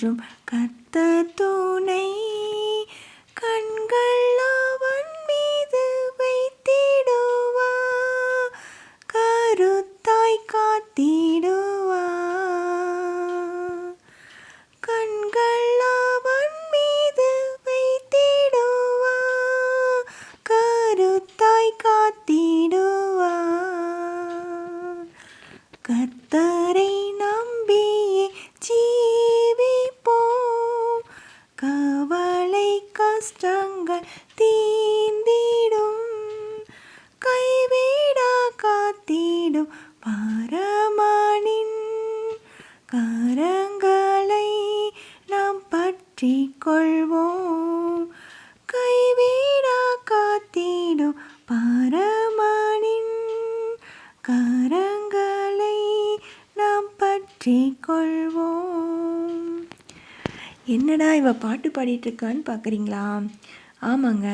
என்றும் கர்த்தர் துணை கண்கள் அவன் மீது வைத்திடுவா. கருத்தாய் காத்திடுவா. கண்கள் அவன் மீது வைத்திடுவா. கருத்தாய் காத்திடுவா. கர்த்தரை பற்றி கொள்வோம் கைவிடா காத்திடும் பரமானின் கரங்களை நாம் பற்றி கொள்வோம் என்னடா இவ பாட்டு பாடிட்டு இருக்கான்னு பார்க்குறீங்களா ஆமாங்க.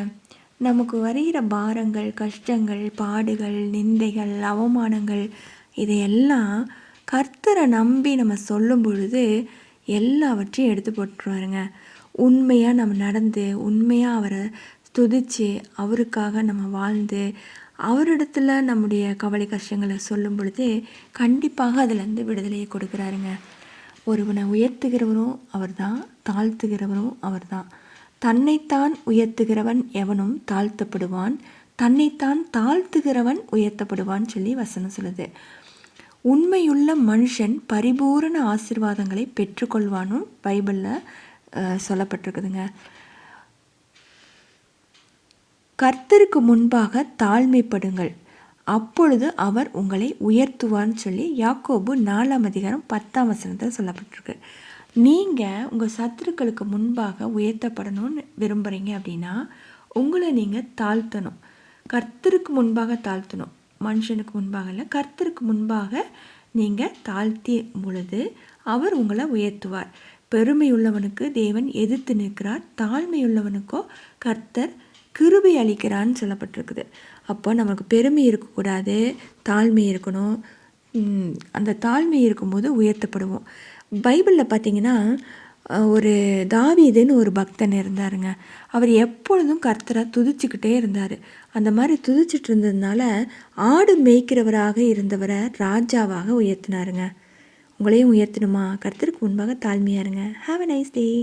நமக்கு வருகிற பாரங்கள் கஷ்டங்கள் பாடுகள் நிந்தைகள் அவமானங்கள் இதையெல்லாம் கர்த்தரை நம்பி நம்ம சொல்லும் பொழுது எல்லாவற்றையும் எடுத்து போட்டுருவாருங்க. உண்மையாக நம்ம நடந்து உண்மையாக அவரை துதித்து அவருக்காக நம்ம வாழ்ந்து அவரிடத்துல நம்முடைய கவலை கஷ்டங்களை சொல்லும் பொழுது கண்டிப்பாக அதிலேருந்து விடுதலையை கொடுக்குறாருங்க. ஒருவனை உயர்த்துகிறவரும் அவர் தான் தாழ்த்துகிறவரும் அவர்தான். தன்னைத்தான் உயர்த்துகிறவன் எவனும் தாழ்த்தப்படுவான் தன்னைத்தான் தாழ்த்துகிறவன் உயர்த்தப்படுவான்னு சொல்லி வசனம் சொல்லுது. உண்மையுள்ள மனுஷன் பரிபூரண ஆசீர்வாதங்களை பெற்றுக்கொள்வானும் பைபிளில் சொல்லப்பட்டிருக்குதுங்க. கர்த்தருக்கு முன்பாக தாழ்மைப்படுங்கள். அப்பொழுது அவர் உங்களை உயர்த்துவான்னு சொல்லி யாக்கோபு நாலாம் அதிகாரம் பத்தாம் வசனத்தில் சொல்லப்பட்டிருக்கு. நீங்கள் உங்கள் சத்துருக்களுக்கு முன்பாக உயர்த்தப்படணும்னு விரும்புகிறீங்க அப்படின்னா உங்களை நீங்கள் தாழ்த்தணும். கர்த்தருக்கு முன்பாக தாழ்த்தணும். மனுஷனுக்கு முன்பாக இல்லை கர்த்தருக்கு முன்பாக நீங்கள் தாழ்த்திய பொழுது அவர் உங்களை உயர்த்துவார். பெருமையுள்ளவனுக்கு தேவன் எதிர்த்து நிற்கிறார் தாழ்மையுள்ளவனுக்கோ கர்த்தர் கிருபை அளிக்கிறான்னு சொல்லப்பட்டிருக்குது. அப்போ நமக்கு பெருமை இருக்கக்கூடாது தாழ்மை இருக்கணும். அந்த தாழ்மை இருக்கும்போது உயர்த்தப்படுவோம். பைபிளில் பார்த்தீங்கன்னா ஒரு தாவீதுன்னு ஒரு பக்தன் இருந்தாருங்க. அவர் எப்பொழுதும் கர்த்தரை துதிச்சுக்கிட்டே இருந்தார். அந்த மாதிரி துதிச்சிட்டு இருந்ததுனால ஆடு மேய்க்கிறவராக இருந்தவரை ராஜாவாக உயர்த்தினாருங்க. உங்களையும் உயர்த்தணுமா? கர்த்தருக்கு முன்பாக தாழ்மையா இருங்க. Have a nice day